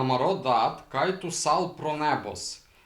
амародат кайту сал пронебос,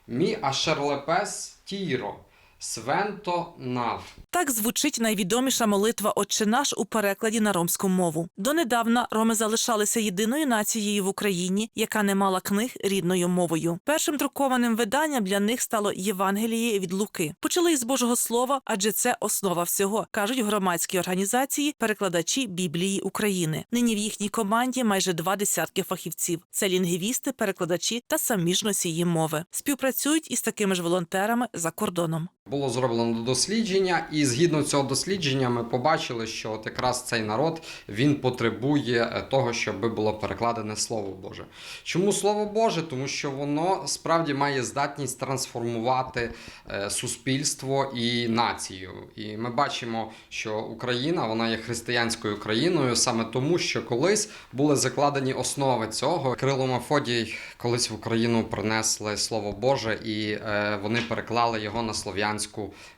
мі ашерлепес тіро, свенто нав. Так звучить найвідоміша молитва «Отче наш» у перекладі на ромську мову. Донедавна роми залишалися єдиною нацією в Україні, яка не мала книг рідною мовою. Першим друкованим виданням для них стало Євангеліє від Луки. Почали із Божого Слова, адже це основа всього, кажуть громадські організації, перекладачі Біблії України. Нині в їхній команді майже два десятки фахівців. Це лінгвісти, перекладачі та самі ж носії мови. Співпрацюють із такими ж волонтерами за кордоном. Було зроблено дослідження, і згідно цього дослідження ми побачили, що от якраз цей народ він потребує е, того, щоб було перекладене Слово Боже. Чому Слово Боже? Тому що воно справді має здатність трансформувати е, суспільство і націю. І ми бачимо, що Україна вона є християнською країною саме тому, що колись були закладені основи цього. Кирило Мафодій колись в Україну принесли Слово Боже, і е, вони переклали його на слов'янську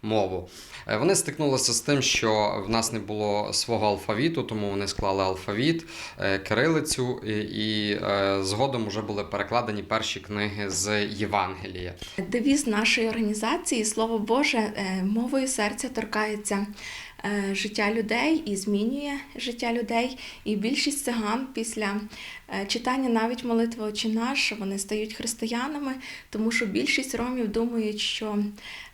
мову. Е, Вони стикнулися з тим, що в нас не було свого алфавіту, тому вони склали алфавіт, е, кирилицю, і, е, згодом вже були перекладені перші книги з Євангелія. Девіз нашої організації Слово Боже мовою серця торкається життя людей і змінює життя людей. І більшість циган після е, читання навіть молитви «Отче наш вони стають християнами, тому що більшість ромів думають, що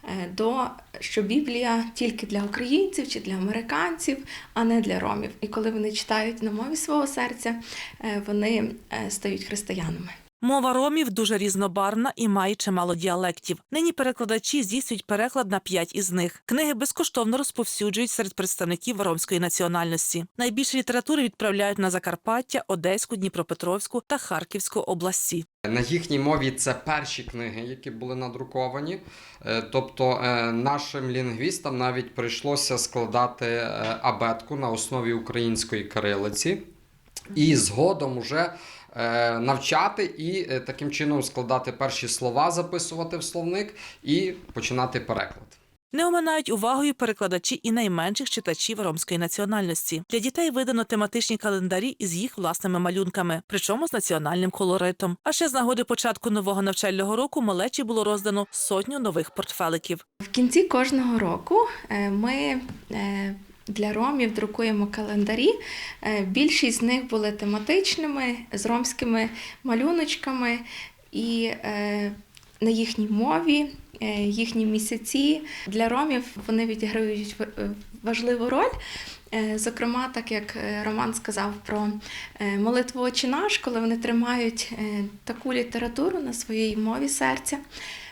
е, до що Біблія тільки для українців чи для американців, а не для ромів. І коли вони читають на мові свого серця, е, вони е, стають християнами. Мова ромів дуже різнобарвна і має чимало діалектів. Нині перекладачі здійснюють переклад на п'ять із них. Книги безкоштовно розповсюджують серед представників ромської національності. Найбільше літератури відправляють на Закарпаття, Одеську, Дніпропетровську та Харківську області. На їхній мові це перші книги, які були надруковані. Е, Тобто е, нашим лінгвістам навіть прийшлося складати е, абетку на основі української кирилиці і згодом уже навчати і е, таким чином складати перші слова, записувати в словник і починати переклад. Не оминають увагою перекладачі і найменших читачів ромської національності. Для дітей видано тематичні календарі із їх власними малюнками, причому з національним колоритом. А ще з нагоди початку нового навчального року малечі було роздано сотню нових портфеликів. В кінці кожного року е, ми е, для ромів друкуємо календарі. Е, Більшість з них були тематичними, з ромськими малюночками і е, на їхній мові, їхні місяці. Для ромів вони відіграють е, важливу роль. Е, Зокрема, так як е, Роман сказав про е, молитву «Отче наш, коли вони тримають е, таку літературу на своїй мові серця,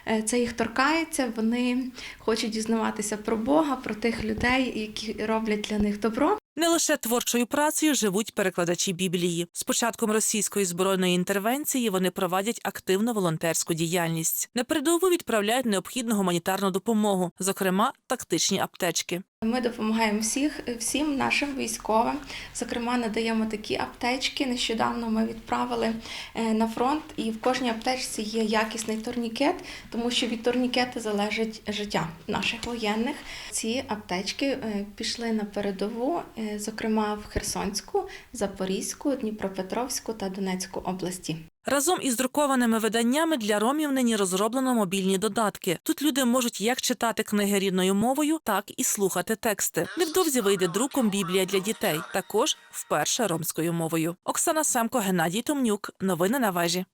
е, це їх торкається, вони хочуть дізнаватися про Бога, про тих людей, які роблять для них добро. Не лише творчою працею живуть перекладачі Біблії. З початком російської збройної інтервенції вони проводять активну волонтерську діяльність. На передову відправляють необхідну гуманітарну допомогу, зокрема тактичні аптечки. Ми допомагаємо всіх, всім нашим військовим. Зокрема, надаємо такі аптечки. Нещодавно ми відправили е, на фронт, і в кожній аптечці є якісний турнікет, тому що від турнікету залежить життя наших воєнних. Ці аптечки е, пішли на передову, е, зокрема в Херсонську, Запорізьку, Дніпропетровську та Донецьку області. Разом із друкованими виданнями для ромів нині розроблено мобільні додатки. Тут люди можуть як читати книги рідною мовою, так і слухати тексти. Невдовзі вийде друком Біблія для дітей, також вперше ромською мовою. Оксана Семко, Геннадій Томнюк. Новини на вежі.